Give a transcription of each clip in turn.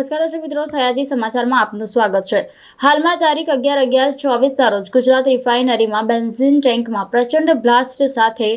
નમસ્કાર દર્શક મિત્રો, સયાજી સમાચારમાં આપનું સ્વાગત છે. હાલમાં તારીખ અગિયાર અગિયાર ચોવીસના રોજ ગુજરાત રિફાઇનરીમાં બેન્ઝિન ટેન્કમાં પ્રચંડ બ્લાસ્ટ સાથે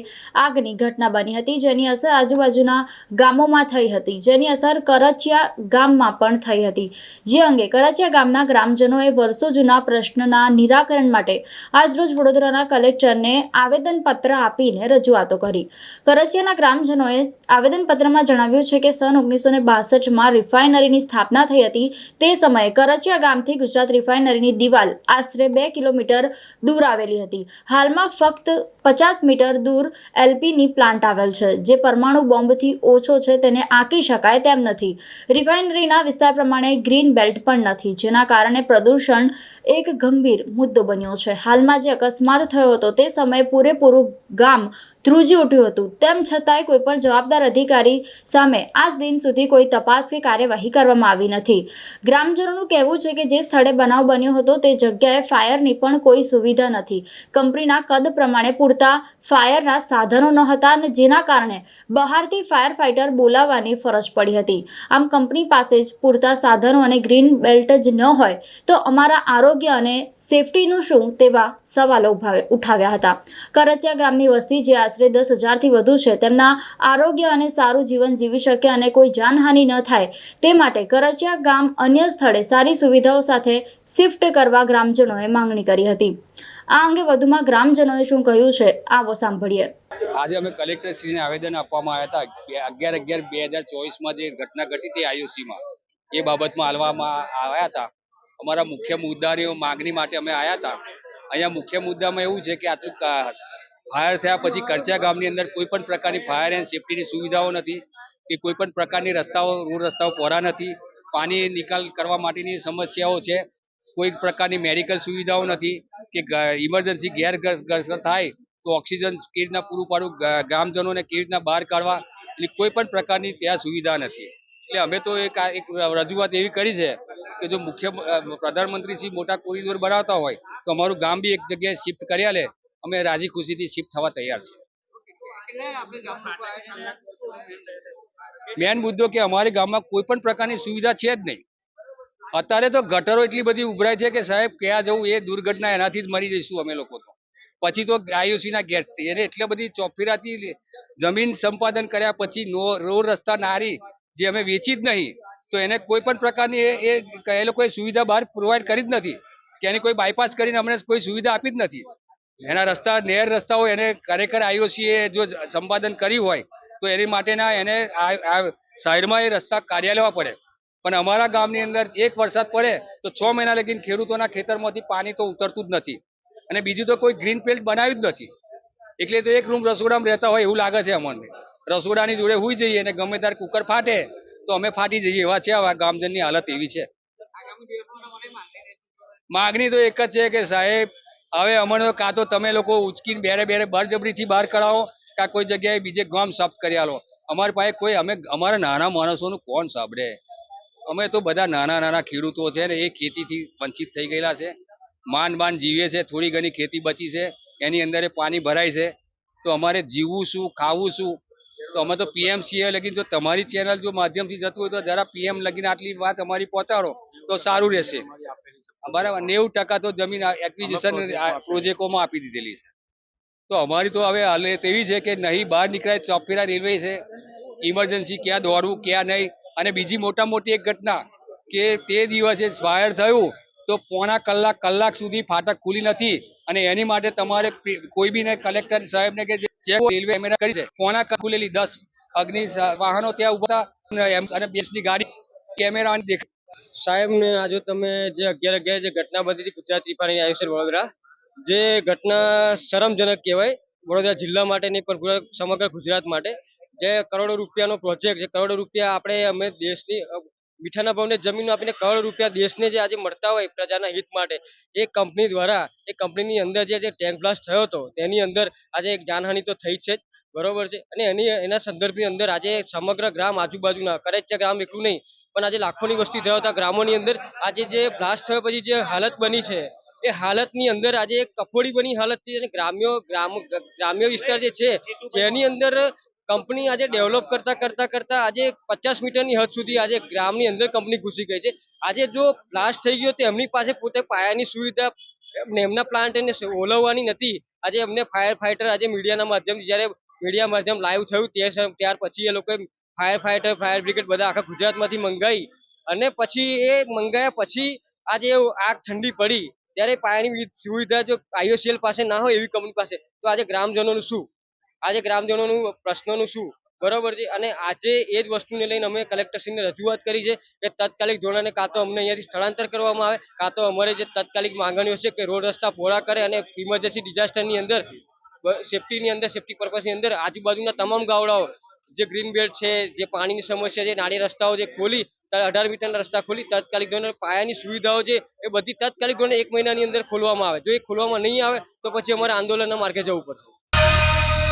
આગની ઘટના બની હતી, જેની અસર આજુબાજુના ગામોમાં થઈ હતી. જેની અસર કરચિયા ગામમાં પણ થઈ હતી. જે અંગે કરચિયા ગામના ગ્રામજનોએ વર્ષો જૂના પ્રશ્નના નિરાકરણ માટે આજરોજ વડોદરાના કલેક્ટરને આવેદનપત્ર આપીને રજૂઆતો કરી. કરચિયાના ગ્રામજનોએ આવેદનપત્રમાં જણાવ્યું છે કે, સન ઓગણીસો ને બાસઠમાં રિફાઇનરીની સ્થાપના થઈ હતી. તે સમયે કરચિયા ગામથી ગુજરાત રિફાઇનરીની દિવાલ આશરે બે કિલોમીટર દૂર આવેલી હતી. હાલમાં ફક્ત પચાસ મીટર દૂર એલપીની પ્લાન્ટ આવેલ છે. જે પરમાણુ બોમ્બથી ઓછો છે તેને આંકી શકાય તેમ નથી. રિફાઇનરીના વિસ્તાર પ્રમાણે ગ્રીન બેલ્ટ પણ નથી, જેના કારણે પ્રદૂષણ એક ગંભીર મુદ્દો બન્યો છે. હાલમાં જે અકસ્માત થયો હતો તે સમયે પૂરેપૂરું ગામ ધ્રુજી ઉઠ્યું હતું. તેમ છતાંય કોઈ પણ જવાબદાર અધિકારી સામે આજ દિન સુધી કોઈ તપાસ કે કાર્યવાહી કરવામાં આવી નથી. ગ્રામજનોનું કહેવું છે કે જે સ્થળે બનાવ બન્યો હતો તે જગ્યાએ ફાયરની પણ કોઈ સુવિધા નથી. કંપનીના કદ પ્રમાણે પૂરતા ફાયરના સાધનો ન હતા અને જેના કારણે બહારથી ફાયર ફાઇટર બોલાવવાની ફરજ પડી હતી. આમ કંપની પાસે જ પૂરતા સાધનો અને ગ્રીન બેલ્ટ જ ન હોય તો અમારા આરોગ્ય અને સેફટીનું શું તેવા સવાલો ઉઠાવ્યા હતા. કરચિયા ગ્રામની વસ્તી જે આશરે દસ હજારથી વધુ છે, તેમના આરોગ્ય અને સારું જીવન જીવી શકે અને કોઈ જાનહાનિ ન થાય તે માટે કરચિયા ગામ અન્ય સ્થળે સારી સુવિધાઓ સાથે શિફ્ટ કરવા ગ્રામજનોએ માંગણી કરી હતી. આ અંગે વધુમાં ગ્રામજનોએ શું કહ્યું છે, આવો સાંભળીએ. આજે અમે કલેક્ટરશ્રીને આવેદન આપવામાં આવ્યા હતા અગિયાર અગિયાર બે હજાર ચોવીસમાં જે ઘટના ઘટી હતી આયુસીમાં એ બાબતમાં હાલવામાં આવ્યા હતા. અમારા મુખ્ય મુદ્દાની માગણી માટે અમે આવ્યા હતા. અહીંયા મુખ્ય મુદ્દામાં એવું છે કે આટલું ફાયર થયા પછી કરચા ગામની અંદર કોઈ પણ પ્રકારની ફાયર એન્ડ સેફટીની સુવિધાઓ નથી, કે કોઈ પણ પ્રકારની રસ્તાઓ, રોડ રસ્તાઓ પહોળા નથી પાણી નિકાલ કરવા માટેની સમસ્યાઓ છે. કોઈ પ્રકારની મેડિકલ સુવિધાઓ નથી કે ઇમરજન્સી ગેર ઘર થાય તો ઓક્સિજન કેવી રીતના પૂરું પાડવું ગ્રામજનોને કેવી રીતના બહાર કાઢવા એટલે કોઈ પણ પ્રકારની ત્યાં સુવિધા નથી. એટલે અમે તો એક એક રજૂઆત એવી કરી છે કે જો મુખ્ય પ્રધાનમંત્રી શ્રી મોટા કોરિડોર બનાવતા હોય તો અમારું ગામ બી એક જગ્યાએ શિફ્ટ કર્યા લે અમે રાજી ખુશીથી શિફ્ટ થવા તૈયાર છીએ. મેન મુદ્દો કે અમારી ગામમાં કોઈ પણ પ્રકારની સુવિધા છે જ નહીં. અત્યારે તો ગટરો એટલી બધી ઉભરાય છે કે સાહેબ, ક્યાં જવું એ દુર્ઘટના એનાથી જ મરી જઈશું અમે લોકો તો. પછી તો આયુસીના ગેટ એને એટલે બધી ચોફીરાથી જમીન સંપાદન કર્યા પછી નો, રોડ રસ્તા નારી, જે અમે વેચી જ નહીં, તો એને કોઈ પણ પ્રકારની એ એ લોકોએ સુવિધા બહાર પ્રોવાઈડ કરી જ નથી. કે એની કોઈ બાયપાસ કરીને અમને કોઈ સુવિધા આપી જ નથી. એના રસ્તા, નેર રસ્તાઓ એને ખરેખર આઈઓસી એ જો સંપાદન કર્યું હોય તો એની માટેના એને સાઈડમાં એ રસ્તા કાઢ્યા લેવા પડે. પણ અમારા ગામની અંદર એક વરસાદ પડે તો છ મહિના લગીન ખેડૂતોના ખેતરમાંથી પાણી તો ઉતરતું જ નથી. અને બીજું તો કોઈ ગ્રીન ફિલ્ડ બનાવ્યું જ નથી. એટલે તો એક રૂમ રસોડામાં રહેતા હોય એવું લાગે છે અમને. રસોડાની જોડે હોઈ જઈએ અને ગમે ત્યારે કુકર ફાટે તો અમે ફાટી જઈએ એવા છે આવા ગામજનની હાલત એવી છે. માગણી તો એક જ છે કે સાહેબ, હવે અમને કાં તો તમે લોકો ઉચકીને બેરે બેરે બળજબરીથી બહાર કઢાવો કાં કોઈ જગ્યાએ બીજે ગામ સાફ કરી આલો. અમારી પાસે કોઈ અમે અમારા નાના માણસોનું કોણ સાંભળે? અમે તો બધા નાના નાના ખેડૂતો છે ને એ ખેતીથી વંચિત થઈ ગયેલા છે. માંડ માંડ જીવે છે થોડી ઘણી ખેતી બચી છે એની અંદર પાણી ભરાય છે. તો અમારે જીવવું શું ખાવું શું? તો અમે તો પીએમસીએ લગીન જો તમારી ચેનલ જો માધ્યમથી જતું હોય તો જરા પીએમ લગીને આટલી વાત અમારી પહોંચાડો તો સારું રહેશે. બરાબર નેવું ટકા તો જમીન એક્વિઝિશન પ્રોજેક્ટોમાં આપી દીધેલી છે. તો અમારી તો હવે હાલ તેવી છે કે નહીં, બહાર નીકળાય, ચોપેરા રેલવે છે ઇમરજન્સી ક્યાં દોડવું, ક્યાં નહીં. અને બીજી મોટા મોટી એક ઘટના કે તે દિવસે ફાયર થયું તો પોણા કલાક કલાક સુધી ફાટક ખુલી નથી. અને એની માટે તમારે કોઈ બી ને કલેક્ટર સાહેબને કે જે રેલવે કેમેરા કરી છે, પોણા કલાક ખુલેલી, દસ અગ્નિ વાહનો ત્યાં ઊભા હતા અને બેસની ગાડી કેમેરા દેખ સાહેબને આજે તમે જે અગિયાર અગિયાર જે ઘટના બની હતી ગુજરાત રિફાઇનરી આયુષ્ય વડોદરા જે ઘટના શરમજનક કહેવાય, વડોદરા જિલ્લા માટે નહીં, પણ સમગ્ર ગુજરાત માટે, જે કરોડો રૂપિયાનો પ્રોજેક્ટ જે કરોડો રૂપિયા આપણે, અમે દેશની મીઠાના ભાવને જમીન આપીને કરોડો રૂપિયા દેશને જે આજે મળતા હોય, પ્રજાના હિત માટે, એ કંપની દ્વારા, એ કંપનીની અંદર જે ટેન્ક બ્લાસ્ટ થયો હતો, તેની અંદર આજે એક જાનહાનિ તો થઈ છે જ, બરોબર છે. અને એની, એના સંદર્ભની અંદર આજે સમગ્ર ગ્રામ આજુબાજુના કરેચ્યા ગ્રામ એટલું નહીં, પણ આજે લાખોની વસ્તી ધરાવતા ગ્રામોની અંદર આજે જે બ્લાસ્ટ થયો, પછી જે હાલત બની છે એ હાલતની અંદર આજે એક કફોડી બની હાલત છે અને ગ્રામ્ય ગ્રામ ગ્રામ્ય વિસ્તાર જે છે, જેની અંદર કંપની આજે ડેવલપ કરતા કરતા કરતા આજે પચાસ મીટરની હદ સુધી આજે ગ્રામની અંદર કંપની ઘૂસી ગઈ છે. આજે જો બ્લાસ્ટ થઈ ગયો તો એમની પાસે પોતે પાયાની સુવિધા એમને એમના પ્લાન્ટને ઓલવવાની નથી. આજે એમને ફાયર ફાઈટર આજે મીડિયાના માધ્યમથી જ્યારે મીડિયા માધ્યમ લાઈવ થયું તે ત્યાર પછી એ લોકોએ ફાયર ફાઈટર ફાયર બ્રિગેડ બધા આખા ગુજરાતમાંથી મંગાવી અને પછી એ મંગાયા પછી આજે આગ ઠંડી પડી. ત્યારે પાયાની સુવિધા જો આઈઓસીએલ પાસે ના હોય એવી કંપની પાસે, તો આજે ગ્રામજનોનું શું? આજે ગ્રામજનોનું પ્રશ્નોનું શું? બરોબર છે? અને આજે એ જ વસ્તુને લઈને અમે કલેક્ટરશ્રીને રજૂઆત કરી છે કે તાત્કાલિક ધોરણે કાં તો અમને અહીંયાથી સ્થળાંતર કરવામાં આવે, કાં તો અમારે જે તાત્કાલિક માંગણીઓ છે કે રોડ રસ્તા પહોળા કરે અને ઇમરજન્સી ડિઝાસ્ટરની અંદર સેફટીની અંદર સેફટી પર્પઝની અંદર આજુબાજુના તમામ ગાવડાઓ જે ગ્રીન બેલ્ટ છે, જે પાણીની સમસ્યા છે, નાળી રસ્તાઓ જે ખોલી અઢાર મીટરના રસ્તા ખોલી, તાત્કાલિક ધોરણે પાયાની સુવિધાઓ છે એ બધી તાત્કાલિક ધોરણે એક મહિનાની અંદર ખોલવામાં આવે. જો એ ખોલવામાં નહીં આવે, તો પછી અમારે આંદોલનના માર્ગે જવું પડશે.